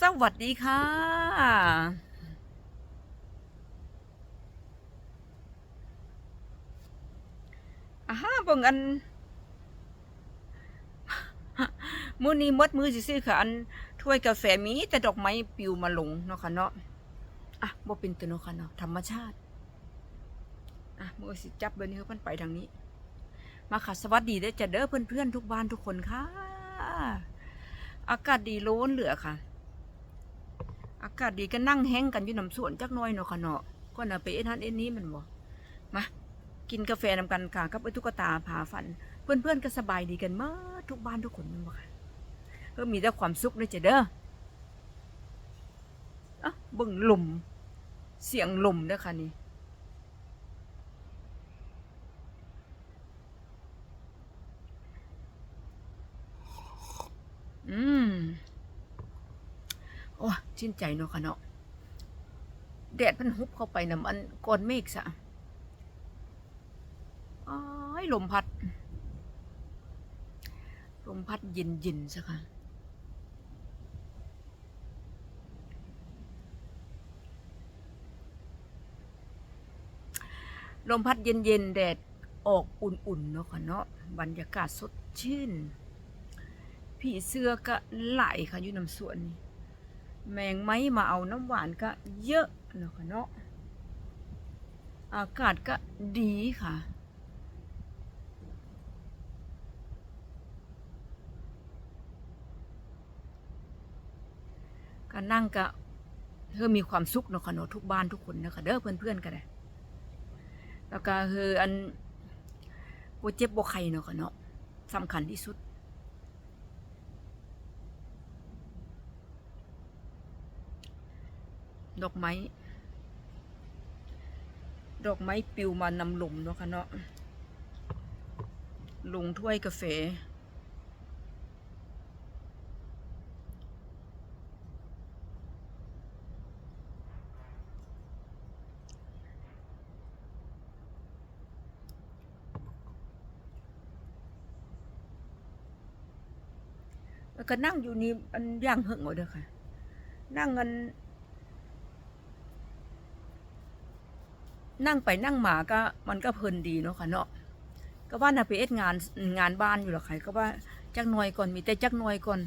สวัสดีค่ะ อาฮาบิ่งอันมื้อนี้มดมือสิซื้อค่ะ อันถ้วยกาแฟมีแต่ดอกไม้ปิวมาลงเนาะค่ะเนาะ อะบ่เป็นตัวเนาะค่ะเนาะธรรมชาติ อะมือสิจับเบอร์นี้เพิ่นไปทางนี้ มาค่ะ สวัสดีเด้อจะเด้อเพื่อนๆทุกบ้านทุกคนค่ะ อากาศดีโล้นเหลือค่ะ อากาศดีก็นั่งแห้งกันอยู่น้ำสวนจักน้อยเนาะค่ะเนาะก็น่ะไปเอ็นฮันเอ็นนี้มันบ่มากินกาแฟนำกันค่ะกับไอ้ตุ๊กตาผาฝัน เพื่อนๆก็สบายดีกันมื่อทุกบ้านทุกคนมันบ่ค่ะเพิ่มมีแต่ความสุขเลยจ้ะเด้ออะเบิ่งลมเสียงลมเด้อค่ะนี่อืม ชื่นใจเนาะค่ะเนาะแดดมันฮุบเข้าไปนะมันก้อนเมฆซะอ้ายลมพัด ลมพัดเย็นเย็นซะค่ะลมพัดเย็นเย็นๆแดดออกอุ่นๆเนาะค่ะเนาะบรรยากาศสดชื่น ผีเสื้อก็ไหลค่ะอยู่น้ำสวนนี่ แมงไม้มาเอาน้ำหวานก็เยอะเนาะค่ะเนาะอากาศก็ดีค่ะก็นั่งก็เธอมีความสุขเนาะค่ะเนาะทุกบ้านทุกคนนะคะเด้อเพื่อนๆก็ได้แล้วก็คืออันบ่เจ็บบ่ไข้เนาะค่ะเนาะสำคัญที่สุด ดอกไม้ ดอกไม้ปิวมานำลมเนาะค่ะเนาะลงถ้วยกาแฟ แล้วก็นั่งอยู่นี่อันย่างเหิงเอาเด้อค่ะ นั่งกัน นั่งไปนั่งมาก็มันก็เพลินดีเนาะค่ะเนาะก็ว่าน่ะไปเอ็ดงานงานบ้านอยู่หรอกใครก็ว่าจักหน่อยก่อนมีแต่จักหน่อยก่อน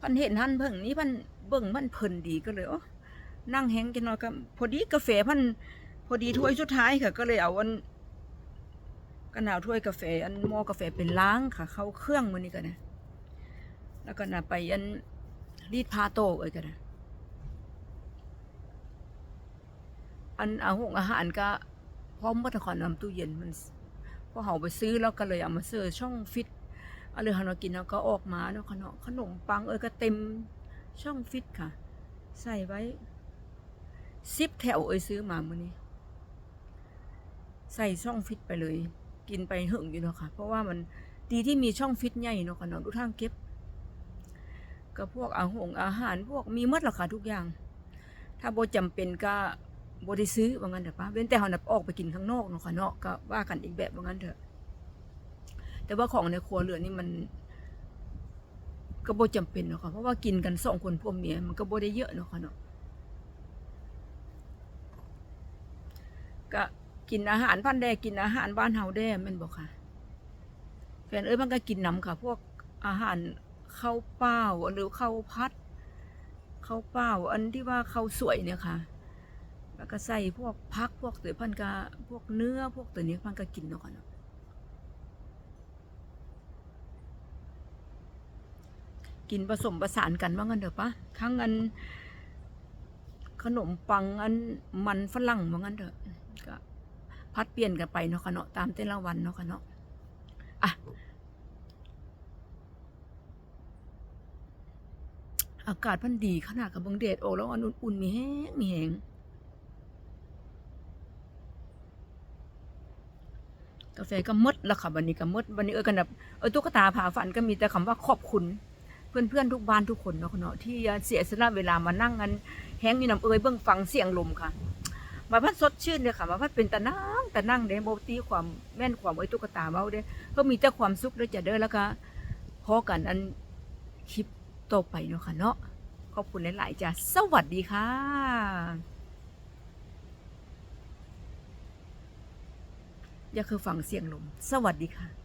พันเห็นหันเพิ่งนี้พันเบิ่งมันเพลินดีก็เลยโอ้นั่งแฮงกันหน่อยก็พอดีกาแฟพันพอดีถ้วยสุดท้ายค่ะ ก็เลยเอาอันกระนาวถ้วยกาแฟอันหม้อกาแฟเป็นล้างค่ะ เข้าเครื่องมือนี้กันนะแล้วก็น่ะไปอันรีดผ้าโต๊ะเอ้ยกันนะ อันอาหงอาหารก็พร้อมวัตถุขอนำตู้เย็นมันพอเขาไปซื้อแล้วก็เลยเอามาเสิร์ช่องฟิตอาเลยเขามากินแล้วก็ออกมาเนาะขนมขนมปังเออก็เต็มช่องฟิตค่ะ ใส่ไว้ซิปแถวเอ้ยซื้อมามื่อนี้ ใส่ช่องฟิตไปเลย กินไปหึงอยู่เนาะค่ะ เพราะว่ามันดีที่มีช่องฟิตใหญ่เนาะค่ะเนาะดูทางเก็บก็พวกอาหงอาหารพวกมีหมดหรอกค่ะทุกอย่าง ถ้าโบ่จำเป็นก็ บ่ได้ซื้อว่างั้นเถอะป้าเว้นแต่เฮาน่ะออกไปกินข้างนอกเนาะค่ะเนาะก็ว่ากันอีกแบบว่างั้นเถอะ แต่ว่าของในครัวเรือนนี่มัน ก็บ่จำเป็นเนาะค่ะเพราะว่ากินกันสองคนพ่อเมียมันก็บ่ได้เยอะเนาะค่ะเนาะก็กินอาหารพันแดกินอาหารบ้านเฮาแด้แม่นบ่ค่ะแฟนเอ้ยมันก็กินน้ำค่ะ พวกอาหารข้าวเปล่าหรือข้าวพัดข้าวเปล่าอันที่ว่าข้าวสวยเนี่ยค่ะ แล้วก็ใส่พวกพักพวกเตือพันกาพวกเนื้อพวกตัวนี้พันก็กินเนาะค่ะเนาะกินผสมประสานกันว่างั้นเถอะปะทั้งอันขนมปังอันมันฝรั่งว่างั้นเถอะก็พัดเปลี่ยนกันไปเนาะค่ะเนาะตามแต่ละวันเนาะค่ะเนาะอะอากาศมันดีขนาดกับเบงเดดโอกแล้วอันอุ่นๆมีแห้งมีแห้ง กาแฟก็มดแล้วค่ะวันนี้ก็มดวันนี้เออกันแบบเออตุ๊กตาผ่าฝันก็มีแต่คำว่าขอบคุณ เพื่อนๆทุกบ้านทุกคนเนาะเนาะที่เสียสละเวลามานั่งกันแห้งอยู่น้ำเอยเบื้องฟังเสียงลมค่ะ มาพัดสดชื่นเลยค่ะมาพัดเป็นตะนั่งตะนั่งเด้โบตีความแม่นความไอ้ตุ๊กตาเมาเด้เพื่อมีแต่ความสุขด้วยจะเด้อแล้วก็พอกันอันคลิปต่อไปเนาะค่ะเนาะขอบคุณหลายๆจ้ะสวัสดีค่ะ อย่าคือฟังเสียงลม สวัสดีค่ะ